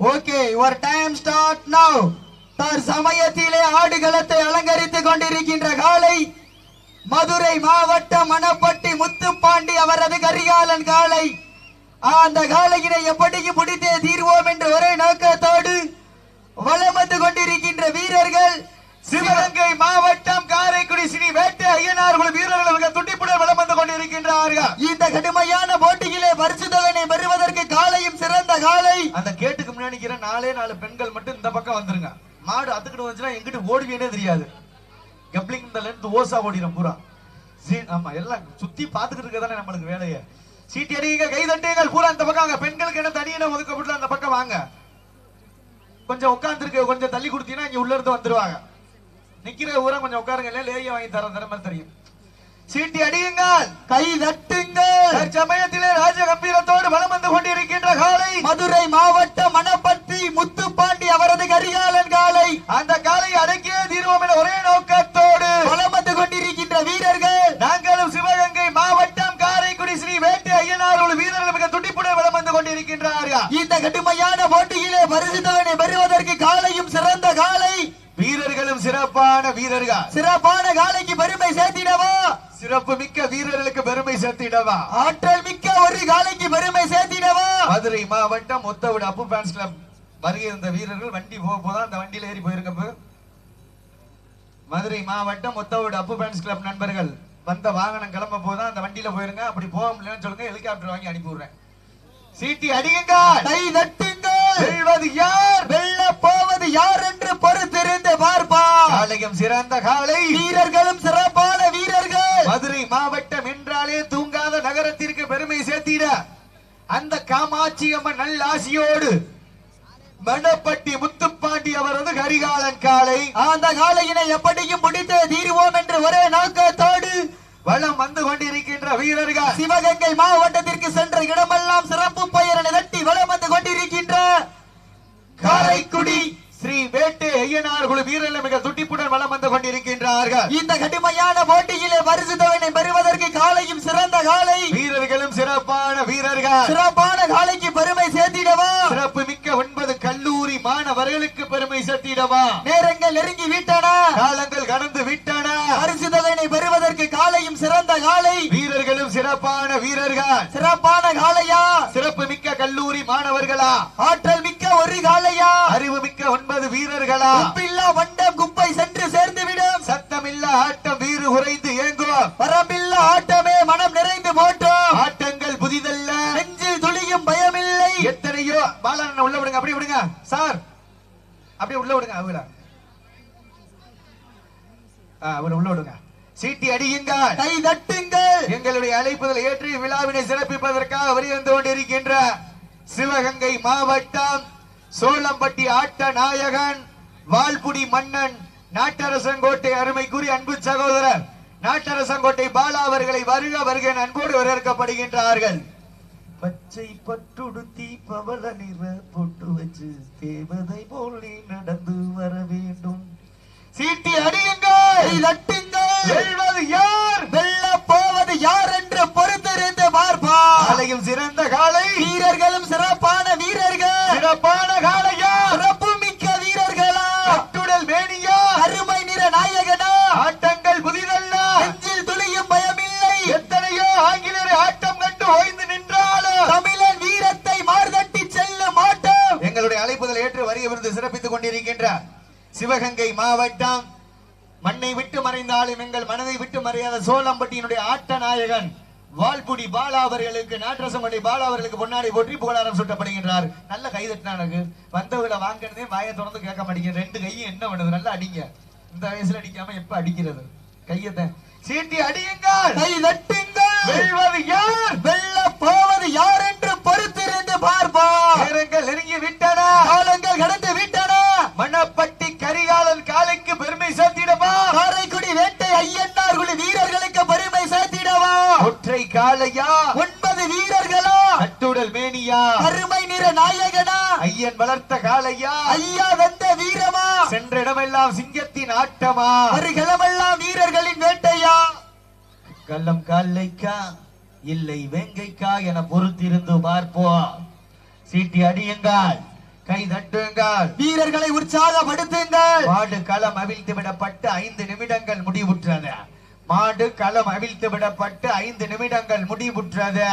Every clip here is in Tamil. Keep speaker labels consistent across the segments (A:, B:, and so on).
A: Okay your time start now தர் சமயத்திலே ஆடுகளத்தை அலங்கரித்துக் கொண்டிருக்கின்ற காலை மதுரை மாவட்டம் மணப்பட்டி முத்துப்பாண்டி அவரது கரிகாலன் காலை. அந்த காலையினை எப்படியும் முடித்தே தீர்வோம் என்று ஒரே நோக்கத்தோடு வலம் வந்து கொண்டிருக்கின்ற வீரர்கள்
B: சிவகங்கை மாவட்டம் காரைக்குடி ஸ்ரீ வேட்டை ஐயனார் வீரர்கள் துண்டிப்புடன் வளம் கொண்டிருக்கின்றார்கள்
A: இந்த கடுமையான போட்டியிலே பரிசுத்தவனை பெறுவதற்கு காலையும் சிறந்த காலை.
B: அந்த கேட்டுக்கு முன்னாடி நாலே நாலு பெண்கள் மட்டும் இந்த பக்கம் வந்துருங்க. மாடு அத்துக்கிட்டு வந்துச்சுன்னா எங்கிட்டு ஓடுவீனே தெரியாது. கப்ளிங் இந்த லென்த் ஓசா ஓடிடும் பூரா. சீ- ஆமா எல்லாம் சுத்தி பாத்துக்கிட்டு இருக்கதானே நம்மளுக்கு வேலையை. சீட்டி அடிங்க கை தட்டுங்கள். பூரா இந்த பக்கம் அங்க பெண்களுக்கு என்ன தனியின ஒதுக்கப்பட்டு அந்த பக்கம் வாங்க. கொஞ்சம் உட்கார்ந்துருக்கு கொஞ்சம் தள்ளி கொடுத்தீங்கன்னா இங்க உள்ள இருந்து வந்துருவாங்க. நிக்கிற ஊரா கொஞ்சம் உட்காருங்க. இல்லையா லேய வாங்கி தர தர மாதிரி தெரியும். சீட்டி அடியுங்கள்.
A: கை தட்டுங்கள்.
B: தற்சமயத்திலே ராஜ கம்பீரத்தோடு வலம் வந்து கொண்டிருக்கின்ற காலை
A: மதுரை மாவட்டம் மணப்பட்டி முத்துப்பாண்டி அவரது கரிகாலன் காலை
B: அந்த காலை அடக்கியே தீர்வோம் என ஒரே நோக்கத்தோடு
A: வலம் வந்து கொண்டிருக்கின்ற வீரர்கள்.
B: நாங்களும் சிவகங்கை மாவட்டம் காரைக்குடி ஸ்ரீ வேட்டை ஐயனார் உள்ள வீரர்கள் மிக துடிப்புடன் வலம் வந்து கொண்டிருக்கின்றார்கள்.
A: இந்த கடுமையான போட்டியிலே பரிசுத்தவனை பெறுவதற்கு காலையும் சிறந்த காலை
B: வீரர்களும் சிறப்பான வீரர்கள்.
A: சிறப்பான காலைக்கு பெருமை சேர்த்திடவா?
B: சிறப்பு மிக்க வீரர்களுக்கு பெருமை சேர்த்திடவா?
A: ஆற்றல் மிக்க ஒரு காலைக்கு பெருமை சேர்த்திடவா?
B: மதுரை மாவட்டம் ஒத்தவிட அப்பு ஃபேன்ஸ் கிளப் வருகை இருந்த வீரர்கள் வண்டி போக போதா அந்த வண்டியில ஏறி போயிருங்க இப்ப. மதுரை மாவட்டம் ஒத்தவிட அப்பு ஃபேன்ஸ் கிளப் நண்பர்கள் வந்த வாகனம் கிளம்ப போதா அந்த வண்டியில போயிருங்க. அப்படி போக முடியலன்னு சொல்லுங்க ஹெலிகாப்டர் வாங்கி அனுப்பி விடுறேன் சீட்டி அடியுங்க
A: கை தட்டுங்கள்.
B: வெல்வது யார்?
A: வெல்ல போவது யார் என்று பொறுத்திருந்து பார்ப்பா
B: காலையும் சிறந்த காலை
A: வீரர்களும் சிறப்பான வீரர்கள்
B: மதுரை மாவட்டம் என்றாலே தூங்காத நகரத்திற்கு பெருமை சேர்த்திட அந்த காமாட்சி அம்மன் நல்ல ஆசியோடு மணப்பட்டி முத்துப்பாண்டி அவரது கரிகாலன் காலை.
A: அந்த காலையினை எப்படியும் முடித்து தீருவோம் என்று ஒரே நோக்கத்தோடு
B: வளம் வந்து கொண்டிருக்கின்ற வீரர்கள்.
A: சிவகங்கை மாவட்டத்திற்கு சென்ற இடமெல்லாம் சிறப்பு பெயர் நிகழ்த்தி வலம் வந்து கொண்டிருக்கின்ற
B: காரைக்குடி ஸ்ரீ வேட்டை ஐயனார் குழு வீரர்கள் மிக துட்டிப்புடன் வளம் வந்து கொண்டிருக்கின்றார்கள்.
A: இந்த கடுமையான போட்டியிலே பரிசுத்தவனை பெறுவதற்கு காலையும் சிறந்த காலை.
B: வீரர்களும் சிறப்பான வீரர்கள்.
A: சிறப்பான காலைக்கு பெருமை சேர்த்திடவா?
B: சிறப்பு மிக்க ஒன்பது கல்லூரி மாணவர்களுக்கு பெருமை சேர்த்திடவா?
A: நேரங்கள் நெருங்கி விட்டன.
B: காலங்கள் கடந்து விட்டன.
A: பரிசுத்தவனை பெறுவதற்கு காலையும் சிறந்த காலை.
B: வீரர்களும் சிறப்பான வீரர்கள்.
A: சிறப்பான காலையா?
B: சிறப்பு மிக்க கல்லூரி மாணவர்களா?
A: ஆற்றல் மிக்க ஒரு காலையா?
B: அறிவு மிக்க ஒன்பது வீரர்களா?
A: குப்பில்லா வண்டம் குப்பை சென்று சேர்ந்துவிடும்.
B: சத்தமில்ல ஆட்டம் வீறு உறைந்து ஏங்குவோம்
A: வரம்பில்லா ஆட்டமே
B: பாலன் உள்ள விடுங்க அப்படியே விடுங்க. சார் அப்படியே உள்ள விடுங்க. அவங்கள. அவரை உள்ள விடுங்க. சீட்டி அடியுங்க
A: கை தட்டுங்கள்.
B: எங்களுடைய அழைப்புதல் ஏற்றி விழாவினை சிறப்பிப்பதற்காக வருகின்ற கொண்டிருக்கின்ற சிவகங்கை மாவட்டம் சோளம்பட்டி ஆட்ட நாயகன் வால்புடி மன்னன் நாட்டரசங்கோட்டை அருமைக்குரிய அன்பு சகோதரர் நாட்டரசங்கோட்டை பாலா அவர்களை வருக வருக அன்போடு வரவேற்கப்படுகின்றார்கள். பச்சை பட்டுடுத்தி பவள நிற பொட்டு வச்சு தேவதை போல் நீ நடந்து வர வேண்டும். சீட்டி அடியுங்கள் வெல்வது யார்?
A: வெல்ல போவது யார் என்று பொறுத்திருந்து பார்ப்பா
B: சிவகங்கை மாவட்டம். மண்ணை விட்டு மறைந்தாலும் எங்கள் மனதை விட்டு மறையாத சோளம்பட்டியினுடைய ஆட்ட நாயகன் வால்புடி பாலா அவர்களுக்கு நாட்டரசமணி பாலா அவர்களுக்கு பொன்னாடி போற்றி புகழாரம் சூட்டப்படுகின்றார். நல்ல கை வந்தவங்களை வாங்கினதே வாயை தொடர்ந்து கேட்க மாட்டேங்க ரெண்டு கையும் என்ன பண்ணுது? நல்லா அடிங்க. இந்த வயசுல அடிக்காம எப்ப அடிக்கிறது? கையத்தை சீட்டி அடியுங்கள்.
A: கை தட்டுங்கள்.
B: வெல்வது யார்?
A: வெல்ல போவது யார் என்று பொறுத்திருந்து பார்ப்பா
B: நேரங்கள் நெருங்கி விட்டன.
A: காலங்கள் கடந்து விட்டன.
B: மணப்பட்டி ஒற்றை காளையா?
A: ஒன்பது வீரர்களா?
B: கட்டுடல் மேனியா?
A: அருமை நிற நாயகனா?
B: ஐயன் வளர்த்த காளையா?
A: ஐயா வந்த வீரமா?
B: சென்ற இடமெல்லாம் சிங்கத்தின் ஆட்டமா?
A: அருகிலமெல்லாம் வீரர்களின் வேட்டையா?
B: கள்ளம் காலைக்கா இல்லை வேங்கைக்கா என பொறுத்திருந்து பார்ப்போம். சீட்டி அடியுங்கள் கை தட்டுங்கள்.
A: வீரர்களை உற்சாகப்படுத்துங்கள்.
B: மாடு களம் அவிழ்த்து விடப்பட்டு ஐந்து நிமிடங்கள் முடிவுற்றது. மாடு களம் அவிழ்த்து விடப்பட்டு ஐந்து நிமிடங்கள் முடிவுற்றது.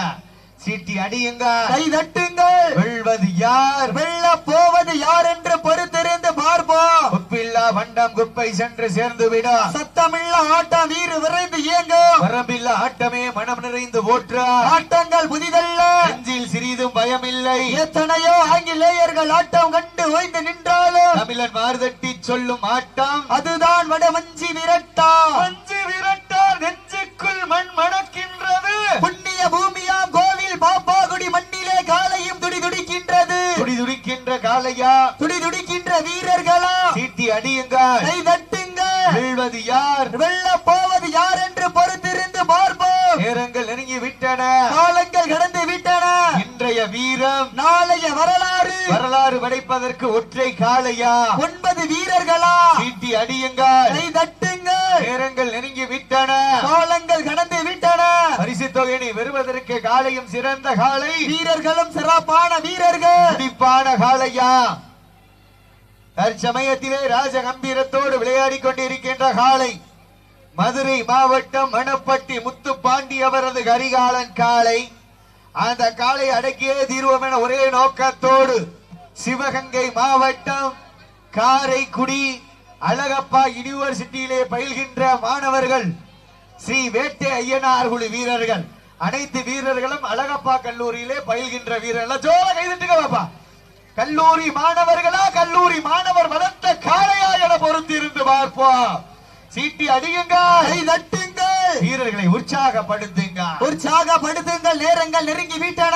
B: சீட்டி அடியுங்கள்.
A: கை தட்டுங்கள்.
B: வெல்வது யார்?
A: வெல்ல போவது யார் என்று பொறுத்திருந்து பார்ப்போம்.
B: குப்பில்லா வண்டம் குப்பை சென்று சேர்ந்து விடும்
A: சத்தமில்ல ஆட்டம் வீறு விரைந்து இயங்கும்.
B: வரம்பில்லா ஆட்டமே மனம் நிறைந்து ஓற்றா
A: ஆட்டங்கள் புதிதல்ல.
B: நெஞ்சில் சிறிதும் பயமில்லை.
A: எத்தனையோ ஆங்கிலேயர்கள் ஆட்டம் கண்டு ஓய்ந்து நின்றாலும்.
B: தமிழன் மார்தட்டி சொல்லும் ஆட்டம்.
A: அதுதான் வடமஞ்சி விரட்டா
B: காளையா
A: துடி துடிக்கின்ற வீரர்களா?
B: சீட்டி அடியுங்கள்
A: கை தட்டுங்கள்.
B: வெல்வது யார்?
A: வெல்ல போவது யார் என்று பொறுத்திருந்து பார்ப்போம்.
B: நேரங்கள் நெருங்கி விட்டன.
A: காலங்கள் கடந்து விட்டன.
B: இன்றைய வீரம்
A: நாளைய வரலாறு.
B: வரலாறு படைப்பதற்கு ஒற்றை காளையா?
A: ஒன்பது வீரர்களா?
B: சீட்டி அடியுங்கள்
A: கை தட்டுங்கள்.
B: நேரங்கள் நெருங்கி விட்டன.
A: காலங்கள் கடந்து விட்டன
B: தொகையினை பெறுவதற்கு காளையும் சிறந்த காளை
A: வீரர்களும் சிறப்பான வீரர்கள்.
B: துடிப்பான காளையா. தற்சமயத்திலே ராஜ கம்பீரத்தோடு விளையாடிக் கொண்டிருக்கின்ற காளை. மதுரை மாவட்டம் மணப்பட்டி முத்து பாண்டி அவரது கரிகாலன் காளை. அந்த காளை அடக்கியே தீர்வோம் என ஒரே நோக்கத்தோடு சிவகங்கை மாவட்டம் காரைக்குடி அழகப்பா யுனிவர்சிட்டியிலே பயில்கின்ற மாணவர்கள் ஸ்ரீ வேட்டை ஐயனார் குழு வீரர்கள். அனைத்து வீரர்களும் அழகப்பா கல்லூரியிலே பயில்கின்ற வீரர்கள். ஜோர கைதட்டுங்க பாப்பா. கல்லூரி மாணவர்களா கல்லூரி மாணவர் வளர்த்த காளையா என பொறுத்திருந்து பார்ப்போம். சீட்டி அடியுங்க.
A: கை தட்டுங்கள்
B: வீரர்களை உற்சாகப்படுத்துங்க.
A: உற்சாகப்படுத்துங்கள் நேரங்கள் நெருங்கி விட்டன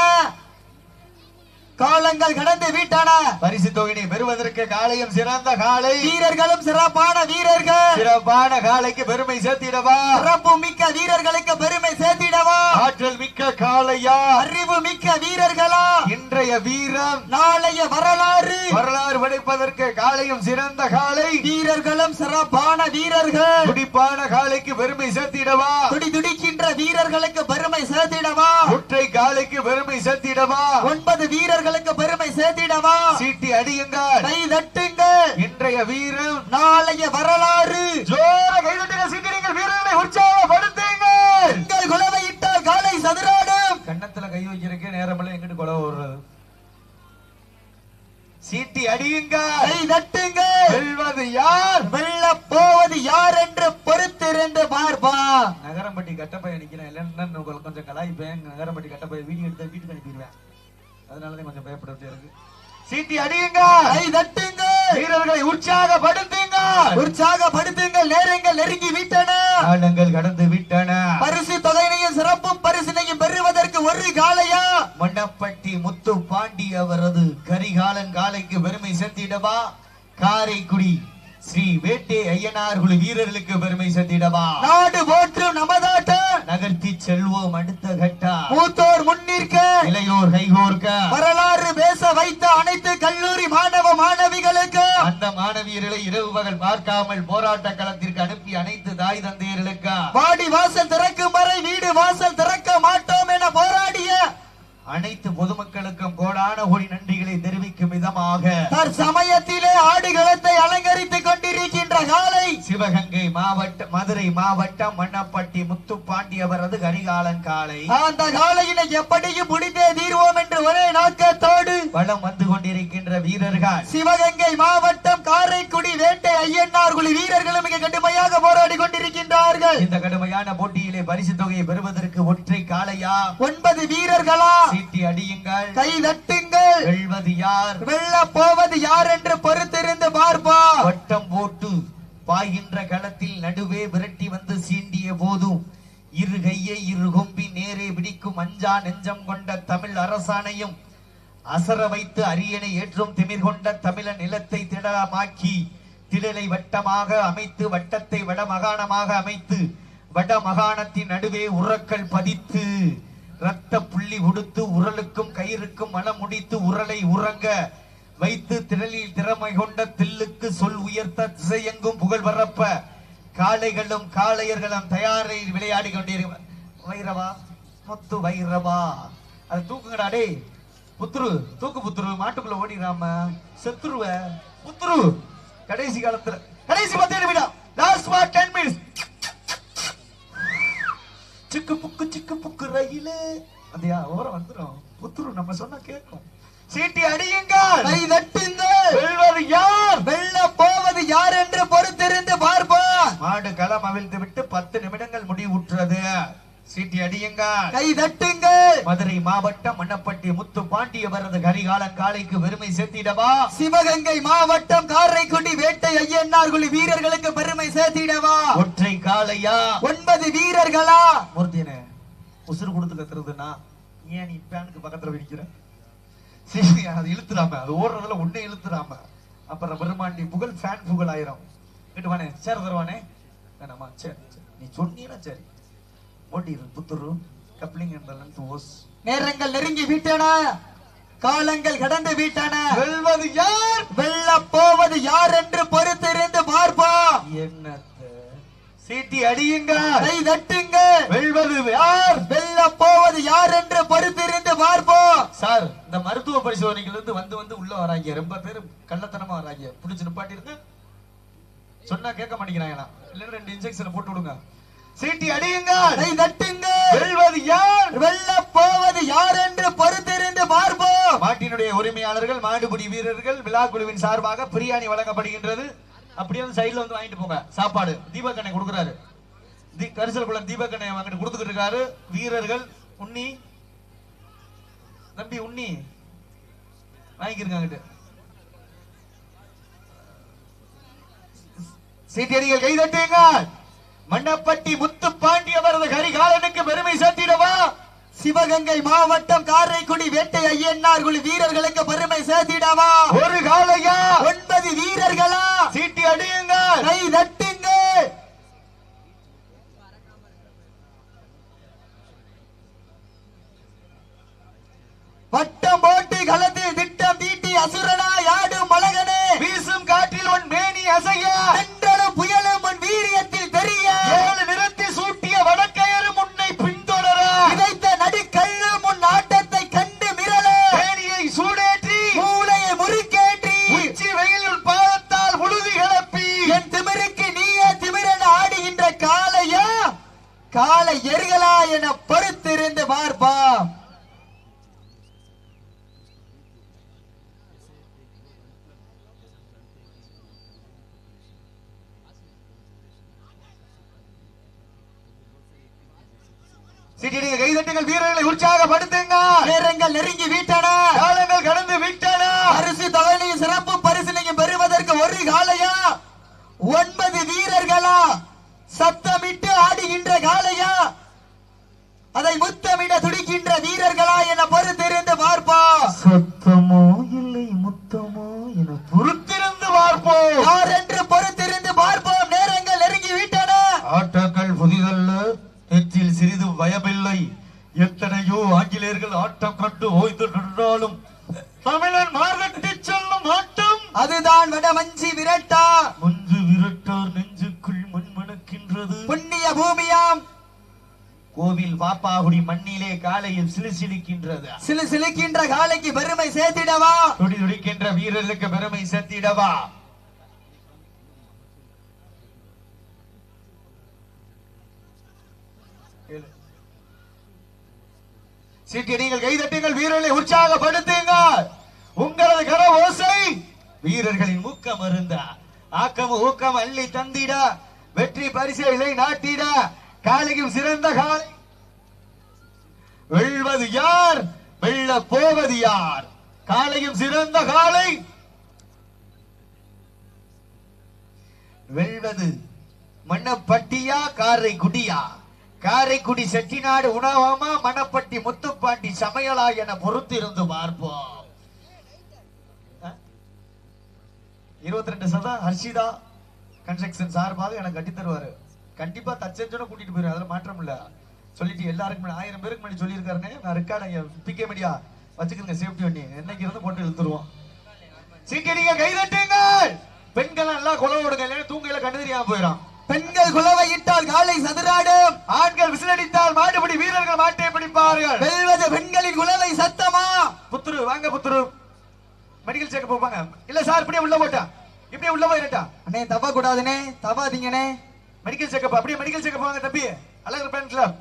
A: காலங்கள் கடந்து விட்டன.
B: பரிசு தொகையினை பெறுவதற்கு காளையும் சிறந்த காளை
A: வீரர்களும் சிறப்பான வீரர்கள்.
B: சிறப்பான காளைக்கு பெருமை சேர்த்திடவா.
A: சிறப்பு மிக்க வீரர்களுக்கு பெருமை சேர்த்திடவா.
B: ஆற்றல் மிக்க காளையா.
A: அறிவு மிக்க வீரர்களா.
B: இன்றைய வீரம்.
A: நாளைய வரலாறு.
B: வரலாறு படைப்பதற்கு காளையும் சிறந்த காளை
A: வீரர்களும் சிறப்பான வீரர்கள்.
B: துடிப்பான காளைக்கு பெருமை சேர்த்திடவா.
A: துடி துடிக்கின்ற வீரர்களுக்கு பெருமை சேர்த்திடவா.
B: ஒற்றை காளைக்கு பெருமை சேர்த்திடவா.
A: ஒன்பது வீரர்களுக்கு பெருமை சேர்த்திடவா?
B: சீட்டி அடியுங்கள்.
A: கை தட்டுங்கள்.
B: இன்றைய வீரம்
A: நாளைய வரலாறு.
B: ஜோர கைதட்டுங்க சீக்கிரங்கள் வீரர்களை உற்சாகப்படுத்துங்கள்.
A: உங்கள் குலவை இட்டால் காலை சதுராடும்.
B: கன்னத்துல கை வைக்கிறதுக்கே நேரமெல்லாம் எங்கிட்டு கொலை விடுறது சீட்டி அடியுங்கள்.
A: கை தட்டுங்கள்.
B: வெல்வது யார்?
A: வெல்ல போவது யார் என்று பொறுத்திருந்து பார்ப்பா
B: நகரம்பட்டி கட்டப்பைய நிக்கிறேன். இல்லைன்னா உங்களுக்கு கொஞ்சம் கலாய்ப்பேன். நகரம்பட்டி கட்டப்பைய வீடியோ எடுத்து வீட்டுக்கு அனுப்பிடுவேன். அதனாலதான் கொஞ்சம் பயப்படுறது இருக்கு. சீட்டி அடியுங்க
A: கை
B: வீரர்களை உற்சாகப்படுத்துங்க
A: உற்சாகப்படுத்துங்கள் நேரங்கள் நெருங்கி விட்டன.
B: காலங்கள் கடந்து விட்டன.
A: பரிசு தொகையினையும் சிறப்பும் பரிசினையும் பெறுவதற்கு ஒரு காலையா
B: மண்டப்பட்டி முத்து பாண்டி அவரது கரிகாலன் காலைக்கு பெருமை சேர்த்திடவா? காரைக்குடி ஸ்ரீ வேட்டை ஐயனார் குழு வீரர்களுக்கு பெருமை சேர்த்திடவா?
A: நாடு போற்றும் நமதாட்ட
B: நகர்த்தி செல்வோம் அடுத்த கட்டா.
A: மூத்தோர் முன்னிற்க
B: இளையோர் கைகோர்க்க.
A: வரலாறு பேச வைத்த அனைத்து கல்லூரி மாணவ மாணவிகளுக்கு.
B: அந்த மாணவியர்களை இரவு பகல் பார்க்காமல் போராட்ட களத்திற்கு அனுப்பி அனைத்து தாய் தந்தையர்களுக்கு.
A: வாடி வாசல் திறக்கும் வரை வீடு வாசல் திறக்க மாட்டோம்.
B: மதுரை மாவட்டம் மண்ணப்பட்டி முத்துப்பாண்டி அவரது கரிகாலன் காலை
A: அந்த காலையினை எப்படியும் முடித்தே தீர்வோம் என்று ஒரே நோக்கத்தோடு
B: வளம் வந்து கொண்டிருக்கின்ற வீரர்கள்.
A: சிவகங்கை மாவட்டம் காரைக்குடி வேட்டை ஐயன்னார் குழி வீரர்களும் மிக கடுமையாக போராடி கொண்டிருக்கின்றார்கள்.
B: இந்த கடுமையான போட்டியிலே பரிசு தொகையை பெறுவதற்கு ஒற்றை காளையா?
A: ஒன்பது வீரர்களா?
B: சீட்டி அடியுங்கள்.
A: கை தட்டுங்கள்.
B: வெல்வது யார்?
A: வெல்ல போவது யார் என்று பொறுத்திருந்து பார்ப்பா
B: வட்டம் போட்டு பாய்கின்ற களத்தில் நடுவே விரட்டி வந்து சீண்டிய போதும். இரு கையை இரு கொம்பி நேரே பிடிக்கும் அஞ்சா நெஞ்சம் கொண்ட தமிழ் அரசாணையும். அசர வைத்து அரியணை ஏற்றும் திமிர் கொண்ட தமிழ நிலத்தை திடமாக்கி திடலை வட்டமாக அமைத்து வட்டத்தை வடமகாணமாக அமைத்து வடமகாணத்தின் நடுவே உரக்கல் பதித்து ரத்த புள்ளி உடுத்து உரலுக்கும் கயிறுக்கும் மனம் முடித்து உரலை உறங்க வைத்து திரளில் திறமை கொண்ட தில்லுக்கு சொல் உயர்த்த திசையெங்கும் புகழ் பரப்ப காளைகளும் காளையர்களும் தயாரில் விளையாடி கொண்டிருக்க வைரவா முத்து வைரவா. அது தூக்குங்கடா டேய். புத்துரு தூக்கு புத்துரு மாட்டுக்குள்ள ஓடிடாம செத்துருவ. புத்துரு. கடைசி காலத்துல கடைசி பத்து நிமிடம். லாஸ்ட் ஃபார் டென் மினிட்ஸ் சிக்கு புக்கு சிக்கு புக்கு ரயிலு. அதையா ஓரம் வந்துடும் புத்துரு நம்ம சொன்னா கேட்கும். சீட்டி அடியுங்கள்.
A: கை தட்டுங்கள்
B: வெல்வது யார்?
A: வெல்ல போவது யார் என்று பொறுத்திருந்து பார்ப்போம்.
B: மாடு களம் அவிழ்த்து விட்டு பத்து நிமிடங்கள் முடிவுற்றது. சீட்டி அடியுங்கள்.
A: கை தட்டுங்கள்.
B: மதுரை மாவட்டம் மண்ணப்பட்டி முத்து பாண்டியவரது கரிகாலன் காலைக்கு பெருமை சேர்த்திடவா?
A: சிவகங்கை மாவட்டம் காரைக்குடி வேட்டை ஐயன்னார்குழி வீரர்களுக்கு பெருமை சேர்த்திடவா?
B: ஒற்றை காளையா?
A: ஒன்பது வீரர்களா?
B: மூர்த்தியனே உசுறு கொடுத்து கத்துறதுன்னா ஏன் நீ பேனுக்கு பக்கத்துல வைக்கிற சரி அது இழுத்துறாம அது ஓடுறதுல ஒண்ணே இழுத்துறாம அப்புறம் பெருமாண்டி புகழ் ஃபேன் புகழ் ஆயிரும். கேட்டு வானே சேர தருவானே? வேணாமா? சரி. நீ சொன்னீங்கன்னா சரி. ஓட்டிரு புத்துரு கப்ளிங் என்ற லென்த் ஓஸ்.
A: நேரங்கள் நெருங்கி விட்டன காலங்கள் கடந்து விட்டன.
B: வெல்வது யார்?
A: வெல்ல போவது யார் என்று பொறுத்திருந்து பார்ப்போம்.
B: என்னத்த? சீட்டி அடியுங்கள்
A: கை தட்டுங்கள்
B: வெல்வது யார்?
A: வெல்ல போவது யார் என்று பொறுத்திருந்து பார்ப்போம்
B: சார் இந்த மருத்துவ பரிசோதனைகள் இருந்து வந்து வந்து உள்ள வராங்க. ரொம்ப பேர் கள்ளத்தனமா வராங்க. புடிச்சு நிப்பாட்டிருங்க சொன்னா கேட்க மாட்டேங்கிறாங்களா இல்ல ரெண்டு இன்ஜெக்ஷன் போட்டு விடுங்க. சீட்டி அடியுங்கள்
A: கை தட்டுங்கள்
B: வெல்வது யார்?
A: வெல்ல போவது யார் என்று பொறுத்திருந்து பார்ப்போம்.
B: மாட்டினுடைய உரிமையாளர்கள் மாடுபிடி வீரர்கள் விழா குழுவின் சார்பாக பிரியாணி வழங்கப்படுகின்றது. அப்படியே வந்து சைடுல வந்து வாங்கிட்டு போங்க. சாப்பாடு. தீபக் அண்ணன் கொடுக்குறாரு. தி கரிசல் குளம் தீபக் அண்ணன் வாங்கிட்டு கொடுத்துக்கிட்டு இருக்காரு. வீரர்கள் உண்ணி தம்பி உண்ணி. வாங்கிக்கிறங்க அங்கிட்டு சீட்டியடிகள் கைதட்டுங்கள் மண்ணப்பட்டி முத்து பாண்டியவரது கரிகாலனுக்கு பெருமை சேர்த்திடவா?
A: சிவகங்கை மாவட்டம் காரைக்குடி வேட்டை ஐயன்னார்குழி வீரர்களுக்கு பெருமை சேர்த்திடவா?
B: ஒரு காலையா
A: ஒன்பது வீரர்களா?
B: சீட்டி அடியுங்கள்.
A: கை தட்டுங்கள் காளையா? ஒன்பது வீரர்களா? சத்தமிட்டு ஆடுகின்ற காளையா? அதை முத்தமிட துடிக்கின்ற வீரர்களா என பொறுத்திருந்து பார்ப்பா.
B: சத்தமோ இல்லை முத்தமோ என பொறுத்திருந்து பார்ப்போம்
A: யார் என்று பொறுத்திருந்து பார்ப்போம்? நேரங்கள் நெருங்கி விட்டன
B: ஆட்டங்கள் புதிதல்ல நெற்றில் சிறிது பயமில்லை எத்தனையோ ஆங்கிலேயர்கள் ஆட்டம் கண்டு ஓய்ந்து நின்றாலும் தமிழன் மார்கட்டி சொல்லும் ஆட்டம்
A: அதுதான் வடமஞ்சி விரட்டா.
B: மஞ்சு விரட்டார் நெஞ்சுக்குள் மண் மணக்கின்றது
A: புண்ணிய பூமியாம்.
B: கோவில் பாப்பாகுடி மண்ணிலே காலையில் சிலுசிலிக்கின்றது.
A: சிலு சிலுக்கின்ற காளைக்கு பெருமை சேர்த்திடவா?
B: துடி துடிக்கின்ற வீரர்களுக்கு பெருமை சேர்த்திடவா? சீட்டியடிகள் கைதட்டுங்கள் வீரர்களை உற்சாகப்படுத்துங்கள். உங்களது கர ஓசை வீரர்களின் ஊக்கம் இருந்தா ஆக்கம் ஊக்கம் அள்ளி தந்திட. வெற்றி பரிசுகளை நாட்டிட. காலையும் சிறந்த காலை. வெல்வது யார்? வெல்ல போவது யார்? காலையும் சிறந்த காலை. வெல்வது மண்ணப்பட்டியா காரைக்குடியா? காரைக்குடி செட்டிநாடு உணவமா மணப்பட்டி முத்துப்பாண்டி சமையலா என பொறுத்திருந்து பார்ப்போம். இருபத்தி ரெண்டு சதம் ஹர்ஷிதா கன்ஸ்ட்ரக்ஷன் சார்பாக எனக்கு கட்டி தருவாரு. கண்டிப்பா தச்சஞ்சோட கூட்டிட்டு போயிரு அதுல மாற்றம் இல்ல. சொல்லிட்டு எல்லாருக்கும் ஆயிரம் பேருக்கு முன்னாடி சொல்லியிருக்காருனே நான் ரெக்கார்டு பிகே மீடியா வச்சுக்கிறேங்க சேஃப்டி வண்டி என்னைக்கு இருந்து போட்டு இழுத்துருவோம் சீக்கிரங்க கைதட்டுங்கள்! பெண்கள் எல்லாம் கொலை விடுங்க இல்லைன்னா தூங்கையில கண்டு தெரியாம போயிடும்.
A: பெண்கள் குலவை இட்டால் காலை சதுராடும்.
B: ஆண்கள் விசிலடித்தால் மாட்டுப்படி வீரர்கள் மாட்டை பிடிப்பார்கள்
A: வெல்வது பெண்களின் குலவை சத்தமா
B: புத்துரு வாங்க புத்துரு மெடிக்கல் செக்கப் போவாங்க. இல்ல சார் இப்படியே உள்ள போட்டா. இப்படியே உள்ள போயிரட்டா.
A: அண்ணே தவா கூடாதுனே தவாதீங்கனே
B: மெடிக்கல் செக்கப் அப்படியே மெடிக்கல் செக்கப் வாங்க தம்பி அழகர் பேன் கிளப்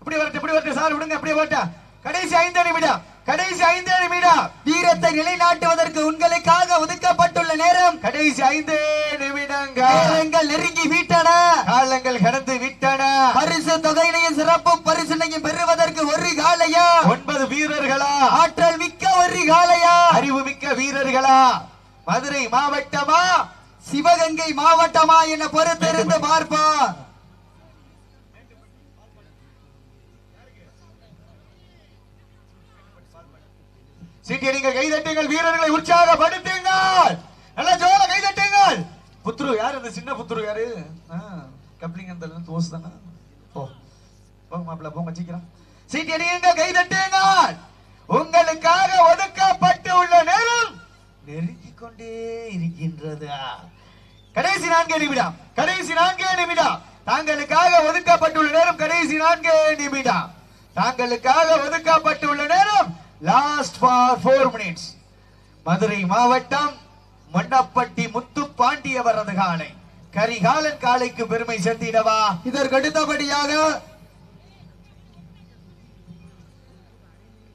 B: இப்படி வரட்டு இப்படி வரட்டு சார் விடுங்க அப்படியே போட்டா கடைசி ஐந்து நிமிடம் கடைசி ஐந்து நிமிடம்
A: வீரத்தை நிலைநாட்டுவதற்கு உங்களுக்காக ஒதுக்கப்பட்டுள்ள நேரம்.
B: கடைசி ஐந்து நிமிடங்கள்
A: நேரங்கள் நெருங்கி விட்டன.
B: காலங்கள் கடந்து விட்டன.
A: பரிசு தொகையினையும் சிறப்பு பரிசினையும் பெறுவதற்கு ஒரு காலையா?
B: ஒன்பது வீரர்களா?
A: ஆற்றல் மிக்க ஒரு காலையா?
B: அறிவு மிக்க வீரர்களா? மதுரை மாவட்டமா?
A: சிவகங்கை மாவட்டமா என பொறுத்திருந்து பார்ப்போம்.
B: சீட்டியடிங்கள் கைதட்டுங்கள் வீரர்களை உற்சாகப்படுத்துங்கள். நல்ல ஜோர கைதட்டுங்கள். புத்ரு யார் இந்த சின்ன புத்ரு யாரு? கப்ளிங் அந்த தோசு தானே? போ போங்க மாப்பிள்ள போங்க சீக்கிரம். சீட்டியடிங்கள் கைதட்டுங்கள். உங்களுக்காக ஒதுக்கப்பட்டு உள்ள நேரம் நெருங்கிக் கொண்டே இருக்கின்றது. கடைசி நான்கே நிமிடம் கடைசி நான்கே நிமிடம். தாங்களுக்காக ஒதுக்கப்பட்டுள்ள நேரம் கடைசி நான்கே நிமிடம். தாங்களுக்காக ஒதுக்கப்பட்டுள்ள நேரம் last for four minutes Madurai மாவட்டம் மண்ணப்பட்டி முத்து பாண்டியவரது காலை. கரிகாலன் காலைக்கு பெருமை சேர்த்திடவா?
A: இதற்கு அடுத்தபடியாக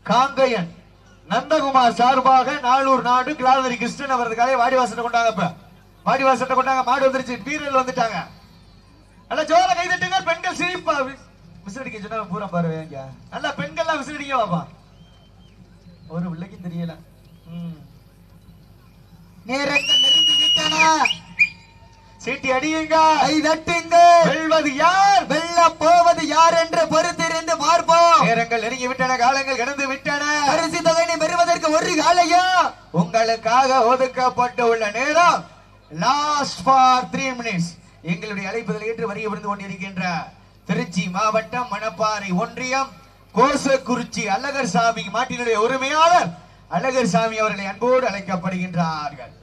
B: காங்கையன் நந்தகுமார் சார்பாக நாளூர் நாடு கிளாதரி கிருஷ்ணன் அவரது காலை வாடிவாசத்தை கொண்டாங்க இப்ப வாடிவாசத்தை கொண்டாங்க மாடு வந்துருச்சு வீரர்கள் வந்துட்டாங்க. நல்ல ஜோர கைதட்டுங்க பெண்கள் சிரிப்பா. விசிறடிக்க சொன்னா பூரா பாருவேங்க நல்லா பெண்கள்லாம் விசிலடிக்க பாப்பா ஒரு பிள்ளைக்கு தெரியல.
A: நேரங்கள் நெருங்கி விட்டன.
B: சீட்டி அடியுங்க.
A: கை தட்டுங்கள்
B: வெல்வது யார்?
A: வெல்ல போவது யார் என்று பொறுத்திருந்து பார்ப்போம்.
B: நேரங்கள் நெருங்கி விட்டன காலங்கள் கடந்து விட்டன.
A: பரிசு தொகையினை பெறுவதற்கு ஒரு காலையா?
B: உங்களுக்காக ஒதுக்கப்பட்டு உள்ள நேரம் லாஸ்ட் ஃபார் த்ரீ மினிட்ஸ் எங்களுடைய அழைப்புதல் ஏற்று வரிய விருந்து கொண்டிருக்கின்ற திருச்சி மாவட்டம் மணப்பாறை ஒன்றியம். கோசக்குறிச்சி அழகர் சாமி மாட்டினுடைய உரிமையாளர் அழகர் சாமி அவர்களை அன்போடு அழைக்கப்படுகின்றார்கள்.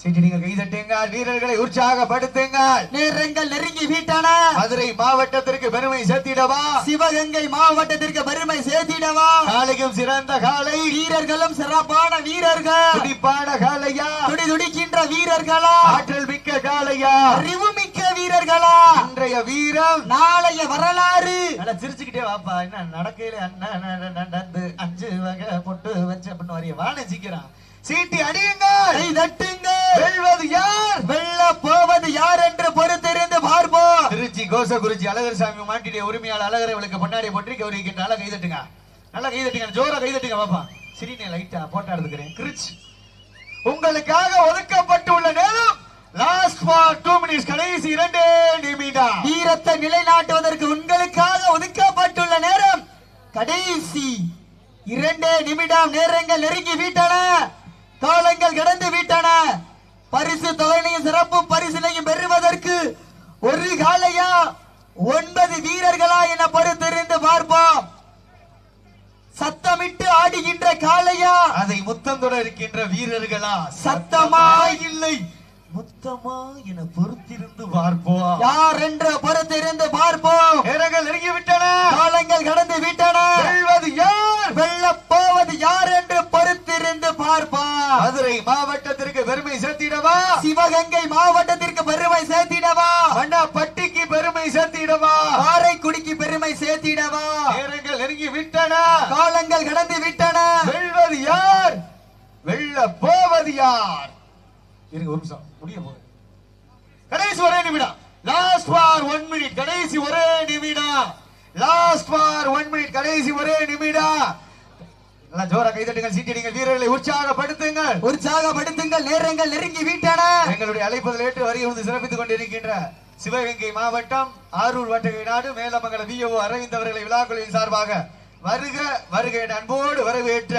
B: சீட்டி நீங்கள் கைதட்டுங்கள் வீரர்களை உற்சாகப்படுத்துங்கள்.
A: நேரங்கள் நெருங்கி விட்டன?
B: மதுரை மாவட்டத்திற்கு பெருமை சேர்த்திடவா?
A: சிவகங்கை மாவட்டத்திற்கு பெருமை சேர்த்திடவா?
B: காலையும் சிறந்த காலை.
A: வீரர்களும் சிறப்பான வீரர்கள்.
B: துடிப்பான காலையா?
A: துடி துடிக்கின்ற வீரர்களா?
B: ஆற்றல் மிக்க காலையா?
A: அறிவு மிக்க வீரர்களா?
B: இன்றைய வீரம்.
A: நாளைய வரலாறு.
B: நல்லா சிரிச்சுக்கிட்டே வாப்பா. என்ன நடக்கையில அண்ணன் நடந்து அஞ்சு வகை பொட்டு வச்சு அப்படின்னு வரைய வாழ சீக்கிரம். சீட்டி அடியுங்கள்
A: கை
B: வெல்வது யார்?
A: வெல்ல போவது யார் என்று பொறுத்திருந்து பார்ப்போம்.
B: திருச்சி கோசகுருச்சி அழகர் சாமி மாட்டிடைய உரிமையாளர் அழகரை அவளுக்கு பொன்னாடி போட்டு கௌரிக்கின்ற நல்லா கைதட்டுங்க. நல்லா கைதட்டுங்க ஜோரா கைதட்டுங்க பாப்பா சிறினே லைட்டா போட்டா எடுத்துக்கிறேன். கிரிச். உங்களுக்காக லாஸ்ட் ஃபார் டூ மினிட்ஸ் கடைசி இரண்டு நிமிடம்.
A: வீரத்தை நிலைநாட்டுவதற்கு உங்களுக்காக ஒதுக்கப்பட்டுள்ள நேரம். கடைசி இரண்டே நிமிடம். நேரங்கள் நெருங்கி விட்டன. காலங்கள் கடந்து விட்டன. பரிசு தொகையினையும் சிறப்பு பரிசினையும் பெறுவதற்கு ஒரு காலையா? ஒன்பது வீரர்களா என பொறுத்திருந்து பார்ப்போம். சத்தமிட்டு ஆடுகின்ற காளையா
B: அதை முத்தந்தொட இருக்கின்ற வீரர்களா?
A: சத்தமா
B: இல்லை. முத்தமா என பொறுத்திருந்து பார்ப்போம்.
A: யார் என்று பொறுத்திருந்து பார்ப்போம்.
B: நேரங்கள் நெருங்கி விட்டன.
A: காலங்கள் கடந்து விட்டன.
B: வெல்வது யார்?
A: வெல்ல போவது யார் என்று பொறுத்திருந்து பார்ப்போம்.
B: மதுரை மாவட்டத்திற்கு பெருமை சேர்த்திடவா?
A: சிவகங்கை மாவட்டத்திற்கு பெருமை சேர்த்திடவா?
B: பட்டிக்கு பெருமை சேர்த்திடவா?
A: காரைக்குடிக்கு பெருமை சேர்த்திடவா?
B: நேரங்கள் நெருங்கி விட்டன.
A: காலங்கள் கடந்து விட்டன.
B: வெல்வது யார்? வெல்ல போவது யார்? இருங்க ஒரு நிமிஷம். முடிய போகுது கடைசி ஒரே நிமிடம். லாஸ்ட் ஃபார் ஒன் மினிட் கடைசி ஒரே நிமிடம். லாஸ்ட் ஃபார் ஒன் மினிட் கடைசி ஒரே நிமிடம். நல்லா ஜோரா கைதட்டுங்கள் சீட்டிடுங்கள் வீரர்களை உற்சாகப்படுத்துங்கள்.
A: உற்சாகப்படுத்துங்கள் நேரங்கள் நெருங்கி விட்டன.
B: எங்களுடைய அழைப்பதில் ஏற்று வரி வந்து சிறப்பித்துக் கொண்டிருக்கின்ற சிவகங்கை மாவட்டம் ஆரூர் வட்டகை நாடு மேலமங்கல விஓ அரவிந்த் அவர்களை விழாக்குழுவின் சார்பாக வருக வருக என அன்போடு வரவேற்ற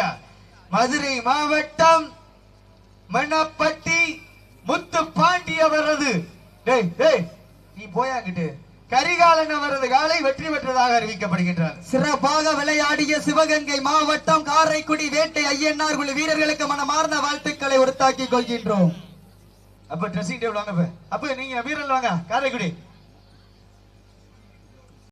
B: மதுரை மாவட்டம் மணப்பட்டி முத்து பாண்டி அவரது. டேய் டேய் நீ போயாங்கிட்டு கரிகாலன் அவரது காலை வெற்றி பெற்றதாக அறிவிக்கப்படுகின்றார்.
A: சிறப்பாக விளையாடிய சிவகங்கை மாவட்டம் காரைக்குடி வேட்டை ஐயன்னார் குழு வீரர்களுக்கு மனமார்ந்த வாழ்த்துக்களை உறுத்தாக்கிக் கொள்கின்றோம்.
B: அப்ப ட்ரெஸ்ஸிங் டேபிள் வாங்க அப்ப. அப்ப நீங்க வீரர்கள் வாங்க காரைக்குடி.